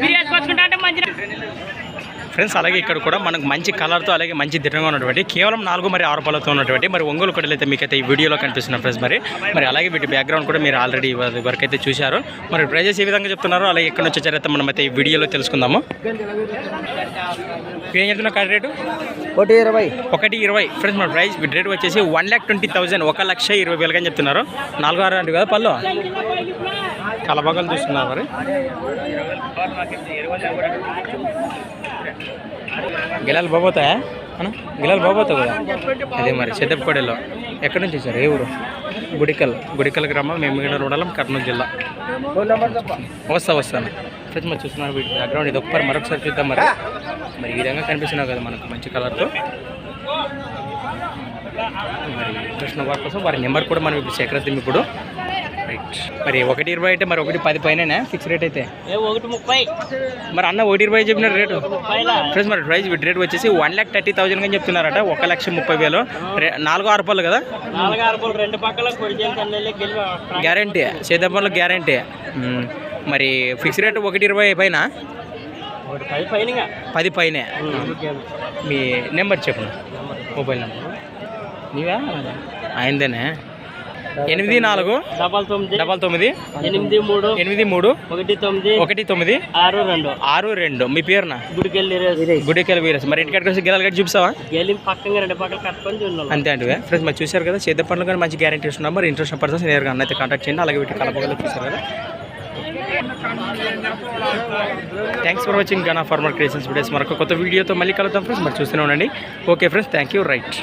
మీరు వేసుకొచ్చుకుంటా అంటే మంచి ఫ్రెండ్స్ అలాగే ఇక్కడ కూడా మనకు మంచి కలర్తో అలాగే మంచి దిట్టంగా ఉన్నటువంటి కేవలం నాలుగు మరి ఆరు పళ్ళతో ఉన్నటువంటి మరి ఒంగోలు కడలు అయితే మీకైతే ఈ వీడియోలో కనిపిస్తున్నాయి ఫ్రెండ్స్ మరి. మరి అలాగే వీటి బ్యాక్గ్రౌండ్ కూడా మీరు ఆల్రెడీ వరకు అయితే చూశారు. మరి ప్రైజెస్ ఏ విధంగా చెప్తున్నారో? అలాగే ఎక్కడ నుంచి వచ్చారైతే మనం అయితే ఈ వీడియోలో తెలుసుకుందాము. ఏం చెప్తున్నా కార్డ్ రేటు ఒకటి ఇరవై. ఒకటి ఇరవై. ఫ్రెండ్స్ మన ప్రైస్ రేట్ వచ్చేసి వన్ ల్యాక్ ట్వంటీ థౌసండ్ ఒక లక్ష ఇరవై వేలుగా చెప్తున్నారు. నాలుగు ఆరు అంటే కదా పళ్ళు? కలబగలు చూస్తున్నారు మరి. గిలాలు బాబోతాయా అన్న గిలాలు బాబోతా కదా? అదే మరి చెద్దపకోడలో ఎక్కడి నుంచి వచ్చారు? ఏ ఊరు? గుడికల్. గుడికల్ గ్రామం మేము రోడలం కర్నూలు జిల్లా. వస్తా వస్తాను ఫ్రెండ్స్ మరి చూస్తున్నారు వీటి బ్యాక్గ్రౌండ్ ఇది ఒక్కసారి మరొకసారి చూద్దాం మరి. మరి ఈ విధంగా కనిపిస్తున్నావు కదా మనకు మంచి కలర్తో మరి కృష్ణ వారి కోసం వారి నెంబర్ కూడా మనం ఇప్పుడు సేకరిస్తాం ఇప్పుడు. రైట్ మరి ఒకటి ఇరవై అయితే మరి ఒకటి పది పైన ఫిక్స్ రేట్ అయితే? ఒకటి ముప్పై. మరి అన్న ఒకటి ఇరవై చెప్పిన రేటు? ఫ్రెండ్స్ మరి ప్రైస్ రేట్ వచ్చేసి వన్ ల్యాక్ థర్టీ థౌసండ్ అని చెప్తున్నారట. ఒక లక్ష ముప్పై వేలు. నాలుగు ఆరు పళ్ళు కదా? గ్యారంటీ సేదప్పలో గ్యారంటీ మరి ఫిక్స్ రేట్ ఒకటి ఇరవై పైన? పది పైన. మీ నెంబర్ చెప్పు. Mobile number. నీవా? ఆయనదేనే ఎనిమిది నాలుగు డబల్ తొమ్మిది డబల్ తొమ్మిది ఎనిమిది మూడు ఎనిమిది మూడు ఒకటి తొమ్మిది ఒకటి తొమ్మిది ఆరు రెండు. ఆరు రెండు. మీ పేరునా? గుడికెళ్ళి గుడికెళ్ళ వీరస్ మరి ఇంటికాడికి వచ్చి గిలాలు గట్టి చూపిస్తావా? గెలి పక్కన రెండు కట్టుకొని అంతే అంటే ఫ్రెండ్స్ మరి చూశారు కదా చేద్ద పనులు కానీ మంచి గ్యారంటీ ఇస్తున్నాం. మరి ఇంట్రెస్ట్ పర్సన్స్ నేరుగా అన్న అయితే కాంటాక్ట్ చేయండి. అలాగే వీటి కలపగల చూశారు కదా. థ్యాంక్స్ ఫర్ వాచింగ్ గనా ఫార్మర్ క్రియేషన్స్ వీడియోస్ మరొక కొత్త వీడియోతో మళ్ళీ కలుద్దాం ఫ్రెండ్స్ మరి చూస్తూనే ఉండండి. Okay friends thank you right